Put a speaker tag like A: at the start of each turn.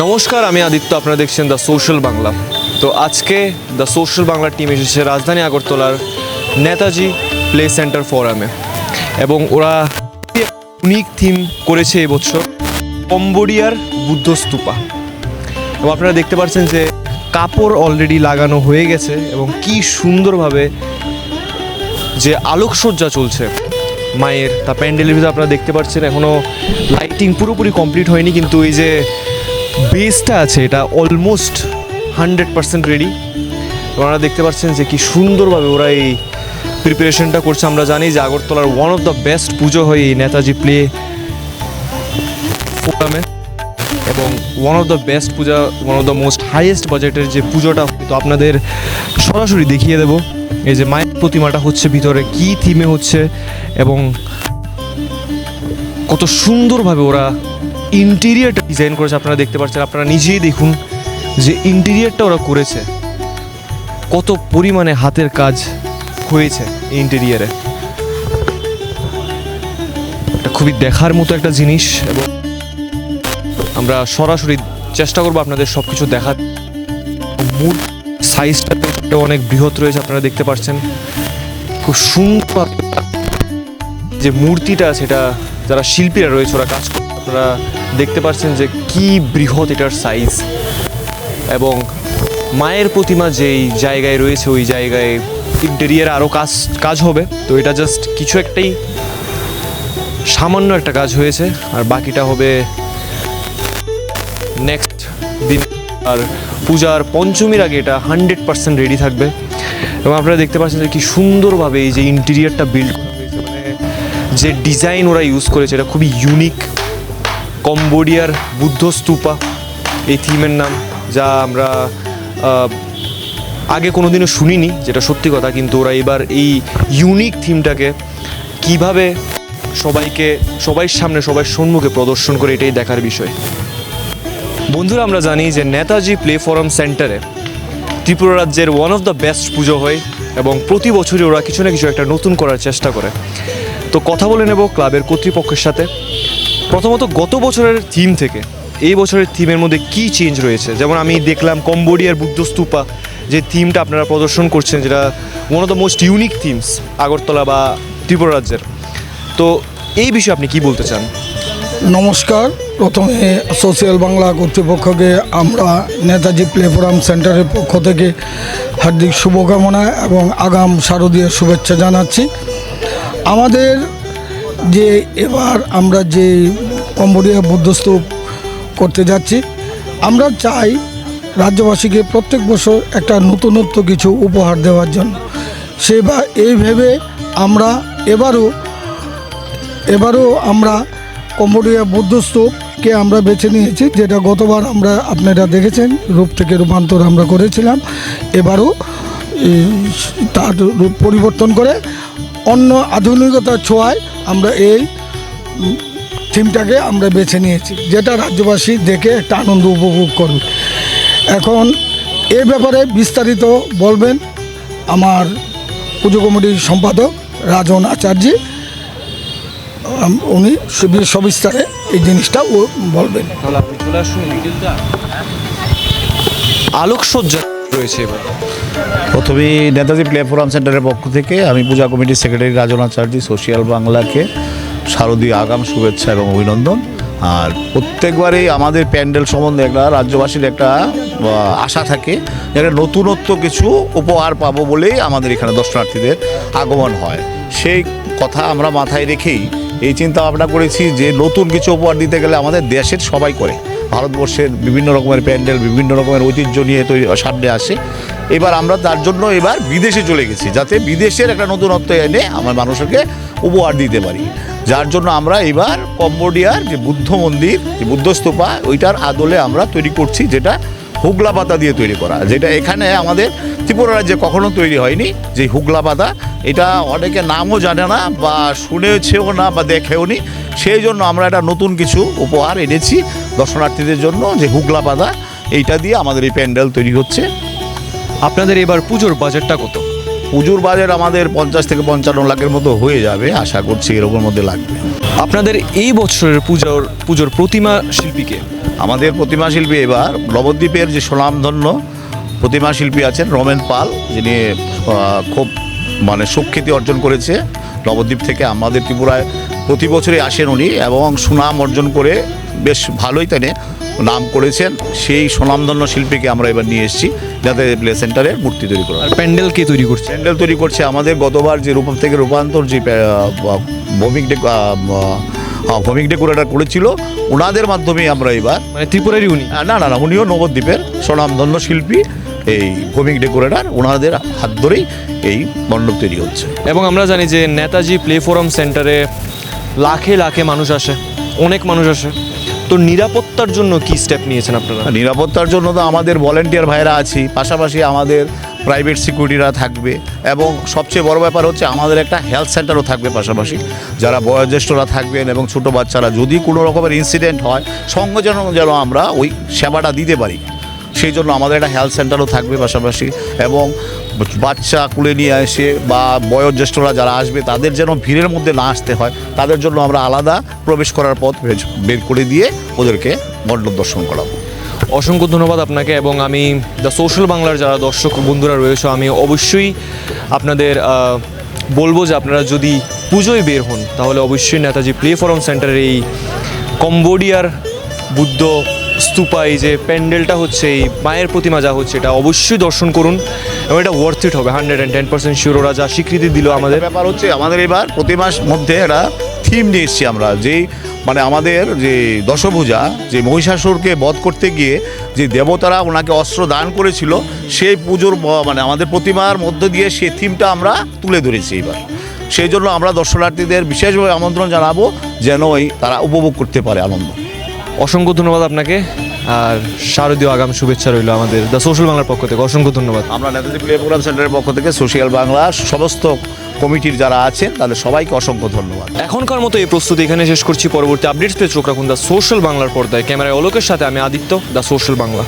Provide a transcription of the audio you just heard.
A: নমস্কার, আমি আদিত্য, আপনারা দেখছেন দ্য সোশ্যাল বাংলা তো আজকে দ্য সোশ্যাল বাংলা টিম এসেছে রাজধানী আগরতলার নেতাজি প্লে সেন্টার ফোরামে এবং ওরা ইউনিক থিম করেছে এবছর কম্বোডিয়ার বুদ্ধ স্তূপা। এবং আপনারা দেখতে পাচ্ছেন যে কাপড় অলরেডি লাগানো হয়ে গেছে এবং কি সুন্দরভাবে যে আলোকসজ্জা চলছে মায়ের, তা প্যান্ডেলের ভিতরে আপনারা দেখতে পাচ্ছেন এখনও লাইটিং পুরোপুরি কমপ্লিট হয়নি, কিন্তু এই যে বেসটা আছে, এটা অলমোস্ট হান্ড্রেড পার্সেন্ট রেডি ওনারা দেখতে পাচ্ছেন যে কি সুন্দরভাবে ওরা এই প্রিপারেশনটা করছে। আমরা জানি যে আগরতলার ওয়ান অফ দ্য বেস্ট পুজো হয় এই নেতাজি প্লে ফোরামে এবং one of the best puja one of the most highest বাজেটের যে পুজোটা তো আপনাদের সরাসরি দেখিয়ে দেব। এই যে মায়ের প্রতিমাটা হচ্ছে, ভিতরে কি থিমে হচ্ছে এবং কত সুন্দরভাবে ওরা ইন্টেরিয়ারটা ডিজাইন করেছে, আপনারা দেখতে পাচ্ছেন, আপনারা নিজেই দেখুন যে ইন্টেরিয়ারটা ওরা করেছে। কত পরিমাণে হাতের কাজ হয়েছে ইন্টেরিয়ারে এটা খুবই দেখার মতো একটা জিনিস এবং আমরা সরাসরি চেষ্টা করব আপনাদের সব কিছু দেখার। মূল সাইজটা অনেক বৃহৎ রয়েছে, আপনারা দেখতে পাচ্ছেন। খুব সুন্দর যে মূর্তিটা, সেটা যারা শিল্পীরা রয়েছে, ওরা কাজ আপনারা দেখতে পাচ্ছেন যে কি বৃহৎ এটার সাইজ এবং মায়ের প্রতিমা যেই জায়গায় রয়েছে, ওই জায়গায় ইন্টেরিয়ার আরও কাজ কাজ হবে। তো এটা জাস্ট কিছু একটাই সামান্য একটা কাজ হয়েছে। আর বাকিটা হবে নেক্সট দিন আর পূজার পঞ্চমীর আগে এটা হান্ড্রেড পার্সেন্ট রেডি থাকবে। এবং আপনারা দেখতে পাচ্ছেন যে কি সুন্দরভাবে এই যে ইন্টেরিয়ারটা বিল্ড যে ডিজাইন ওরা ইউজ করেছে, এটা খুবই ইউনিক কম্বোডিয়ার বুদ্ধ স্তূপা এই থিমের নাম, যা আমরা আগে কোনোদিনও শুনিনি, যেটা সত্যি কথা, কিন্তু ওরা এবার এই ইউনিক থিমটাকে কীভাবে সবাইকে, সবাই সামনে, সবাই সম্মুখে প্রদর্শন করে, এটাই দেখার বিষয়। বন্ধুরা, আমরা জানি যে নেতাজি প্লে ফোরাম সেন্টারে ত্রিপুরা রাজ্যের ওয়ান অফ দ্য বেস্ট পুজো হয় এবং প্রতি বছরই ওরা কিছু না কিছু একটা নতুন করার চেষ্টা করে। তো কথা বলে নেব ক্লাবের কর্তৃপক্ষের সাথে। প্রথমত গত বছরের থিম থেকে, এই বছরের থিমের মধ্যে কি চেঞ্জ রয়েছে? যেমন আমি দেখলাম কম্বোডিয়ার বুদ্ধ স্তূপা যে থিমটা আপনারা প্রদর্শন করছেন, যেটা one of the most unique themes Agartala বা ত্রিপুরা রাজ্যের। তো এই বিষয়ে আপনি কি বলতে চান?
B: নমস্কার। প্রথমে সোশ্যাল বাংলা কর্তৃপক্ষকে, আমরা নেতাজি প্লে ফোরাম সেন্টারের পক্ষ থেকে হার্দিক শুভকামনা এবং আগাম শারদীয় শুভেচ্ছা জানাচ্ছি। আমাদের যে এবার আমরা যে কম্বোডিয়া বুদ্ধস্তূপ করতে যাচ্ছি, আমরা চাই রাজ্যবাসীকে প্রত্যেক বছর একটা নতুনত্ব কিছু উপহার দেওয়ার জন্য। সে বা এই ভেবে আমরা এবারও এবারও আমরা কম্বোডিয়া বুদ্ধস্তূপকে আমরা বেছে নিয়েছি, যেটা গতবার আমরা আপনারা দেখেছেন, রূপ থেকে রূপান্তর আমরা করেছিলাম। এবারও তার রূপ পরিবর্তন করে অন্য আধুনিকতার ছোঁয়ায় আমরা এই থিমটাকে আমরা বেছে নিয়েছি যেটা রাজ্যবাসী দেখে একটা আনন্দ উপভোগ করবে। এখন এ ব্যাপারে বিস্তারিত বলবেন আমার পুজো কমিটির সম্পাদক রাজন আচার্য। উনি সবিস্তারে এই জিনিসটা ও বলবেন।
A: আলোকসজ্জা রয়েছে এবার।
C: প্রথমে নেতাজি প্লে ফোরাম সেন্টারের পক্ষ থেকে আমি পূজা কমিটির সেক্রেটারি রাজনাচার্য সোশ্যাল বাংলাকে শারদীয় আগাম শুভেচ্ছা এবং অভিনন্দন। আর প্রত্যেকবারই আমাদের প্যান্ডেল সম্বন্ধে একটা রাজ্যবাসীর একটা আশা থাকে একটা নতুনত্ব কিছু উপহার পাবো বলেই আমাদের এখানে দর্শনার্থীদের আগমন হয়। সেই কথা আমরা মাথায় রেখেই এই চিন্তা ভাবনা করেছি যে নতুন কিছু উপহার দিতে গেলে আমাদের দেশের সবাই করে। ভারতবর্ষের বিভিন্ন রকমের প্যান্ডেল, বিভিন্ন রকমের ঐতিহ্য নিয়ে তৈরি সামনে আসে। এবার আমরা তার জন্য এবার বিদেশে চলে গেছি, যাতে বিদেশের একটা নতুনত্ব এনে আমার মানুষকে উপহার দিতে পারি। যার জন্য আমরা এবার কম্বোডিয়ার যে বুদ্ধ মন্দির, যে বুদ্ধস্তূপা, ওইটার আদলে আমরা তৈরি করছি, যেটা হুগলা পাতা দিয়ে তৈরি করা যেটা এখানে আমাদের ত্রিপুরা রাজ্যে কখনো তৈরি হয়নি যে হুগলা পাতা। এটা অনেকে নামও জানে না বা শুনেছেও না বা দেখেও নি। সেই জন্য আমরা একটা নতুন কিছু উপহার এনেছি দর্শনার্থীদের জন্য যে হুগলা পাতা। এইটা দিয়ে আমাদের এই প্যান্ডেল তৈরি হচ্ছে।
A: আপনাদের এবার পুজোর বাজেটটা কত?
C: পুজোর বাজেট আমাদের পঞ্চাশ থেকে পঞ্চান্ন লাখের মতো হয়ে যাবে আশা করছি এরকম মধ্যে লাগবে।
A: আপনাদের এই বছরের পুজোর পুজোর প্রতিমা শিল্পীকে
C: আমাদের প্রতিমা শিল্পী এবার নবদ্বীপের যে সুনামধন্য প্রতিমা শিল্পী আছেন রমেন পাল যিনি খুব মানে সুখ্যাতি অর্জন করেছে নবদ্বীপ থেকে। আমাদের ত্রিপুরায় প্রতি বছরই আসেন উনি এবং সুনাম অর্জন করে বেশ ভালোই তিনি নাম করেছেন। সেই সুনামধন্য শিল্পীকে আমরা এবার নিয়ে এসেছি যাতে প্লে সেন্টারে মূর্তি তৈরি করা
A: আর প্যান্ডেল কে তৈরি করছে?
C: প্যান্ডেল তৈরি করছে আমাদের গতবার যে রূপম থেকে রূপান্তর যে ভৌমিক আহ, ভৌমিক ডেকোরেটার করেছিল। ওনাদের মাধ্যমে আমরা এবার
A: মানে ত্রিপুরারই উনি?
C: না না না উনিও নবদ্বীপের স্বনামধন্য শিল্পী। এই ভৌমিক ডেকোরেটার ওনাদের হাত ধরেই এই মণ্ডপ তৈরি হচ্ছে।
A: এবং আমরা জানি যে নেতাজি প্লে ফোরাম সেন্টারে লাখে লাখে মানুষ আসে অনেক মানুষ আসে। তো নিরাপত্তার জন্য কি স্টেপ নিয়েছেন আপনারা?
C: নিরাপত্তার জন্য তো আমাদের ভলেন্টিয়ার ভাইরা আছি পাশাপাশি আমাদের প্রাইভেট সিকিউরিটিরা থাকবে এবং সবচেয়ে বড় ব্যাপার হচ্ছে আমাদের একটা হেলথ সেন্টারও থাকবে পাশাপাশি। যারা বয়োজ্যেষ্ঠরা থাকবেন এবং ছোট বাচ্চারা যদি কোনো রকমের ইনসিডেন্ট হয়, সঙ্গে যেন যেন আমরা ওই সেবাটা দিতে পারি। সেই জন্য আমাদের একটা হেলথ সেন্টারও থাকবে পাশাপাশি এবং বাচ্চা কুলে নিয়ে এসে বা বয়োজ্যেষ্ঠরা যারা আসবে, তাদের যেন ভিড়ের মধ্যে না আসতে হয়, তাদের জন্য আমরা আলাদা প্রবেশ করার পথ বের- করে দিয়ে ওদেরকে মণ্ডপ দর্শন করাবো।
A: অসংখ্য ধন্যবাদ আপনাকে এবং আমি দ্য সোশ্যাল বাংলার যারা দর্শক বন্ধুরা রয়েছে, আমি অবশ্যই আপনাদের বলব যে আপনারা যদি পুজোয় বের হন, তাহলে অবশ্যই নেতাজি প্লে ফোরাম সেন্টারের এই কম্বোডিয়ার বুদ্ধ স্তূপা, এই যে প্যান্ডেলটা হচ্ছে, এই মায়ের প্রতিমা যা হচ্ছে, এটা অবশ্যই দর্শন করুন এবং এটা ওয়ার্থ ইট হবে hundred and ten percent sure ওরা যা স্বীকৃতি দিল আমাদের।
C: ব্যাপার হচ্ছে, আমাদের এবার প্রতি মাস মধ্যে একটা থিম নিয়ে এসেছি আমরা, যেই মানে আমাদের যে দশভূজা, যে মহিষাসুরকে বধ করতে গিয়ে যে দেবতারা ওনাকে অস্ত্র দান করেছিল, সেই পুজোর মানে আমাদের প্রতিমার মধ্য দিয়ে সেই থিমটা আমরা তুলে ধরেছি এবার। সেই জন্য আমরা দর্শনার্থীদের বিশেষভাবে আমন্ত্রণ জানাব, যেন ওই তারা উপভোগ করতে পারে আনন্দ।
A: অসংখ্য ধন্যবাদ আপনাকে। আর শারদীয় আগাম শুভেচ্ছা রইল আমাদের দ্য সোশ্যাল বাংলার পক্ষ থেকে। অসংখ্য ধন্যবাদ।
C: আমরা নেতাজি প্লে প্রোগ্রাম সেন্টারের পক্ষ থেকে সোশ্যাল বাংলা সমস্ত কমিটির যারা আছেন তাদের সবাইকে অসংখ্য ধন্যবাদ।
A: এখনকার মতো এই প্রস্তুতি এখানে শেষ করছি। পরবর্তী আপডেটস পেয়ে চোখ রাখুন দ্য সোশ্যাল বাংলার পর্দায়। ক্যামেরায় অলোকের সাথে আমি আদিত্য দ্য সোশ্যাল বাংলা